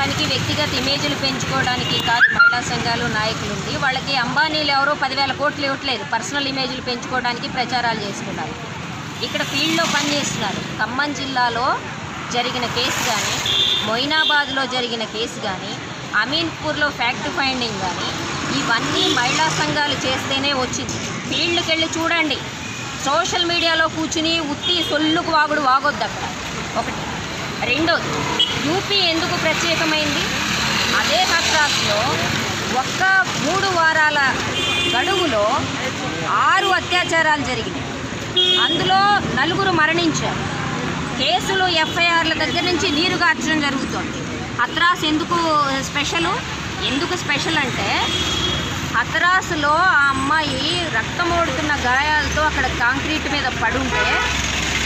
పెంచుకోవడానికి వ్యక్తిగత ఇమేజ్లు పెంచుకోవడానికి కాదు మహిళా సంఘాలు నాయకులు ఉంది వాళ్ళకి అంబానీలు ఎవరో పదివేల కోట్లు ఇవ్వట్లేదు. పర్సనల్ ఇమేజ్లు పెంచుకోవడానికి ప్రచారాలు చేసుకున్నారు ఇక్కడ ఫీల్డ్లో పనిచేస్తున్నారు. ఖమ్మం జిల్లాలో జరిగిన కేసు కానీ మొయినాబాద్లో జరిగిన కేసు కానీ అమీన్పూర్లో ఫ్యాక్ట్ ఫైండింగ్ కానీ ఇవన్నీ మహిళా సంఘాలు చేస్తేనే వచ్చింది. ఫీల్డ్కి వెళ్ళి చూడండి. సోషల్ మీడియాలో కూర్చుని ఉత్తి సొల్లుకు వాగుడు వాగొద్దు అక్కడ ఒకటి. రెండోది. యూపీ ఎందుకు ప్రత్యేకమైంది? అదే మద్రాసులో ఒక్క మూడు వారాల గడువులో ఆరు అత్యాచారాలు జరిగినాయి. అందులో నలుగురు మరణించారు. కేసులు ఎఫ్ఐఆర్ల దగ్గర నుంచి నీరు కార్చడం జరుగుతోంది. హత్రాస్ ఎందుకు స్పెషల్? ఎందుకు స్పెషల్ అంటే హత్రాసులో ఆ అమ్మాయి రక్తమోడుతున్న గాయాలతో అక్కడ కాంక్రీట్ మీద పడుంటే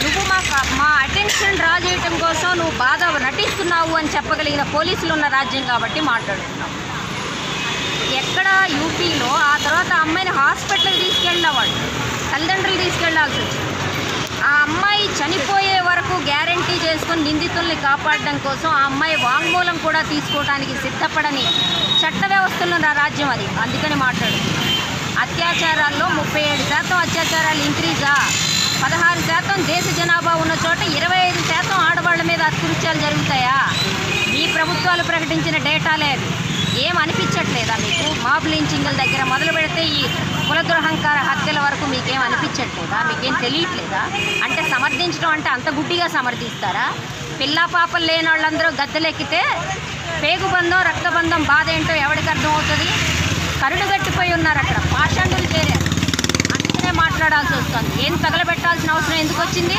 నువ్వు మా మా అటెన్షన్ డ్రా చేయటం కోసం నువ్వు బాధ నటిస్తున్నావు అని చెప్పగలిగిన పోలీసులు ఉన్న రాజ్యం కాబట్టి మాట్లాడుతున్నావు. ఎక్కడ యూపీలో ఆ తర్వాత అమ్మాయిని హాస్పిటల్కి తీసుకెళ్ళిన వాళ్ళు తల్లిదండ్రులు తీసుకెళ్ళాల్సి వచ్చింది. ఆ అమ్మాయి చనిపోయే వరకు గ్యారంటీ చేసుకొని నిందితుల్ని కాపాడడం కోసం ఆ అమ్మాయి వాంగ్మూలం కూడా తీసుకోవడానికి సిద్ధపడని చట్ట వ్యవస్థలో నా రాజ్యం అది. అందుకని మాట్లాడుతుంది అత్యాచారాల్లో ముప్పై ఏడు శాతం అత్యాచారాలు ఇంక్రీజా? పదహారు శాతం దేశ జనాభా ఉన్న చోట ఇరవై ఐదు శాతం ఆడవాళ్ళ మీద అత్కృత్యాలు జరుగుతాయా? మీ ప్రభుత్వాలు ప్రకటించిన డేటాలే అది ఏం అనిపించట్లేదా మీకు? మాబ్ లించింగ్ల దగ్గర మొదలు పెడితే ఈ కులదురహంకార హత్యల వరకు మీకేం అనిపించట్లేదా? మీకేం తెలియట్లేదా? అంటే సమర్థించడం అంటే అంత గుడ్డిగా సమర్థిస్తారా? పిల్ల పాపలు లేని వాళ్ళందరూ గద్దెలెక్కితే పేగుబంధం రక్తబంధం బాధ ఏంటో ఎవరికి అర్థమవుతుంది? కరుడు గట్టిపోయి ఉన్నారు అక్కడ. పాషాండులు చేరారు. మాట్లాడాల్సి వస్తుంది. ఏం తగలబెట్టాల్సిన అవసరం ఎందుకు వచ్చింది?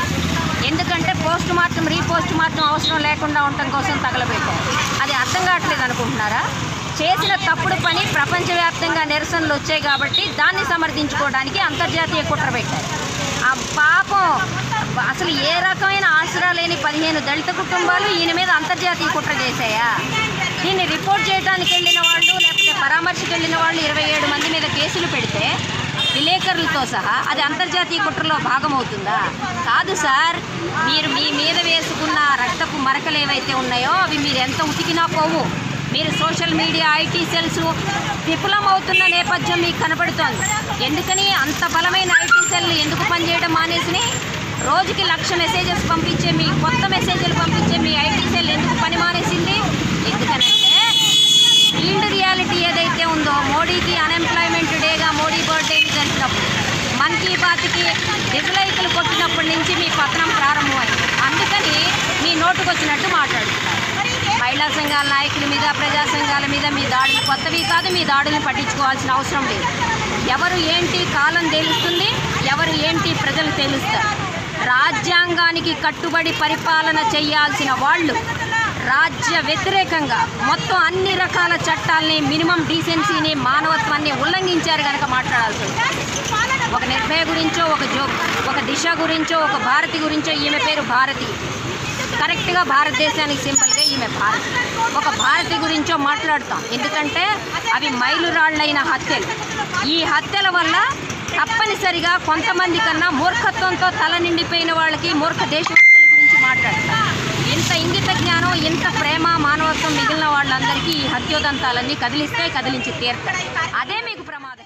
ఎందుకంటే పోస్ట్ మార్టం రీపోస్ట్ మార్టం అవసరం లేకుండా ఉండటం కోసం తగలబెట్టారు. అది అర్థం కావట్లేదు అనుకుంటున్నారా? చేసిన తప్పుడు పని ప్రపంచవ్యాప్తంగా నిరసనలు వచ్చాయి కాబట్టి దాన్ని సమర్థించుకోవడానికి అంతర్జాతీయ కుట్ర పెట్టారు. ఆ పాపం అసలు ఏ రకమైన ఆసరా లేని పదిహేను దళిత కుటుంబాలు ఈయన మీద అంతర్జాతీయ కుట్ర చేశాయా? దీన్ని రిపోర్ట్ చేయడానికి వెళ్ళిన వాళ్ళు లేకపోతే పరామర్శకు వెళ్ళిన వాళ్ళు ఇరవై ఏడు మంది మీద కేసులు పెడితే విలేకరులతో సహా అది అంతర్జాతీయ కుట్రలో భాగమవుతుందా? కాదు సార్ మీరు మీ మీద వేసుకున్న రక్తపు మరకలు ఏవైతే ఉన్నాయో అవి మీరు ఎంత ఉతికినా పోవు. మీరు సోషల్ మీడియా ఐటీ సెల్స్ విఫలమవుతున్న నేపథ్యం మీకు కనపడుతోంది. ఎందుకని అంత బలమైన ఐటీ సెల్ ఎందుకు పనిచేయడం మానేసి రోజుకి లక్ష మెసేజెస్ పంపించే మీ కొత్త మెసేజ్లు పంపించే మీ ఐటీ సెల్ ఎందుకు పని మానేసింది? ఎందుకనంటే మన్ డిజలైకులు కొట్టినప్పటి నుంచి మీ పతనం ప్రారంభమైంది. అందుకని మీ నోటుకు వచ్చినట్టు మాట్లాడుతున్నారు. మహిళా సంఘాల నాయకుల మీద ప్రజా సంఘాల మీద మీ దాడులు కొత్తవి కాదు మీ దాడులను పట్టించుకోవాల్సిన అవసరం లేదు. ఎవరు ఏంటి కాలం తేలుస్తుంది ఎవరు ఏంటి ప్రజలు తేలుస్తారు. రాజ్యాంగానికి కట్టుబడి పరిపాలన చేయాల్సిన వాళ్ళు రాజ్య వ్యతిరేకంగా మొత్తం అన్ని రకాల చట్టాలని మినిమం డీసెన్సీని మానవత్వాన్ని ఉల్లంఘించారు కనుక మాట్లాడాల్సి వస్తుంది. గురించో ఒక జో ఒక దిశ గురించో ఒక భారతి గురించో ఈమె పేరు భారతి. కరెక్ట్గా భారతదేశానికి సింపుల్గా ఈమె భారతి. ఒక భారతి గురించో మాట్లాడతాం. ఎందుకంటే అవి మైలురాళ్ళైన హత్యలు. ఈ హత్యల వల్ల తప్పనిసరిగా కొంతమంది కన్నా మూర్ఖత్వంతో తల నిండిపోయిన వాళ్ళకి మూర్ఖ దేశభక్తుల గురించి మాట్లాడతాం. ఇంత ఇంగిత జ్ఞానం ఇంత ప్రేమ మానవత్వం మిగిలిన వాళ్ళందరికీ ఈ హత్యోదంతాలన్నీ కదిలిస్తే కదిలించి తీరుతాయి. అదే మీకు ప్రమాదం.